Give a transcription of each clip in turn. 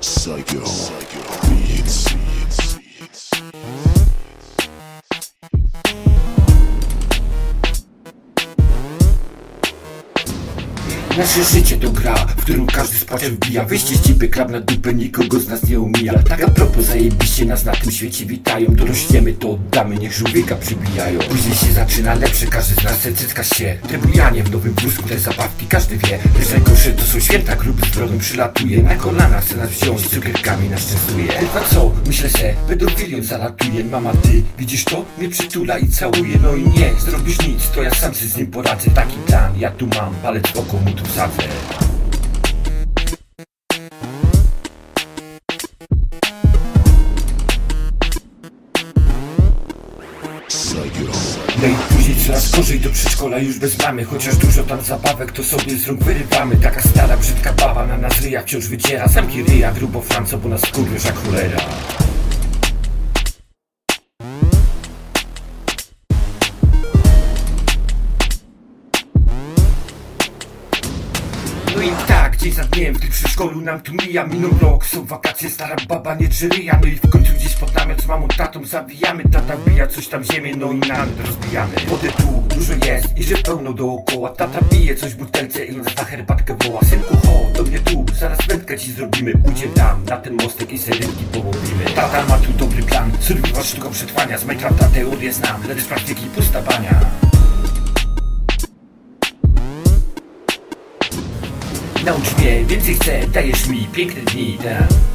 Psycho, Psycho. Beats. Beats. Nasze życie to gra, w którą każdy z płaczem wbija. Wyjście z cipy, krab na dupę, nikogo z nas nie umija Tak a propos, zajebiście nas na tym świecie witają. Dorośniemy, to oddamy, niech żółwieka przybijają. Później się zaczyna lepsze, każdy z nas cycka się. Trybujanie w nowym wózku, te zabawki każdy wie. Lecz najgorsze to są święta, gruby z brodą przylatuje. Na kolana chce nas wziąć, cukierkami nas częstuje Kurwa co, myślę se, pedofilią zalatuje. Mama ty, widzisz to? Mnie przytula i całuje. No i nie, zrobisz nic, to ja sam się z nim poradzę. Taki plan, ja tu mam, palec w oko mu tu wsadzę. Psycho. No i coraz gorzej do przedszkola już bez mamy Chociaż dużo tam zabawek to sobie z rąk wyrywamy. Taka stara brzydka baba na nas ryja wciąż wyciera. Zamki ryja grubo Franco, bo nas kurwiesz jak cholera No i tak, dzień za dniem w tym przedszkolu nam tu mija Minął rok, są wakacje, stara baba nie drzeryja No i w końcu gdzieś pod namiot z mamą, tatą zabijamy. Tata wbija coś tam ziemię, no i namiot rozbijamy. Wody tu dużo jest i że pełno dookoła. Tata pije coś w butelce i nas na herbatkę woła. Synku ho, do mnie tu, zaraz wędkę ci zrobimy. Pójdziemy tam, na ten mostek i serynki połowimy. Tata ma tu dobry plan, survival sztuką przetrwania. Z Minecrafta teorię znam, lecz z praktyki pusta bania Naucz mnie, więcej chcę, dajesz mi piękne dni, tak?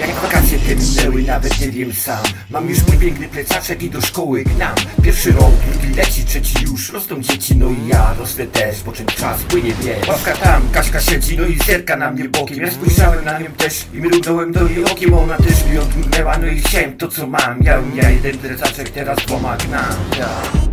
Jak wakacje te minęły, nawet nie wiem sam. Mam już mój piękny plecaczek i do szkoły gnam. Pierwszy rok, drugi leci, trzeci już. Rosną dzieci, no i ja rosnę też Po czym czas płynie wie Ławka tam, Kaśka siedzi, no i zerka na mnie bokiem. Ja spojrzałem na nią też i mrugnąłem do jej okiem. Ona też mi odmrugnęła, no i chciałem to co mam. Ja, ja jeden plecaczek, teraz dwoma gnam. ja.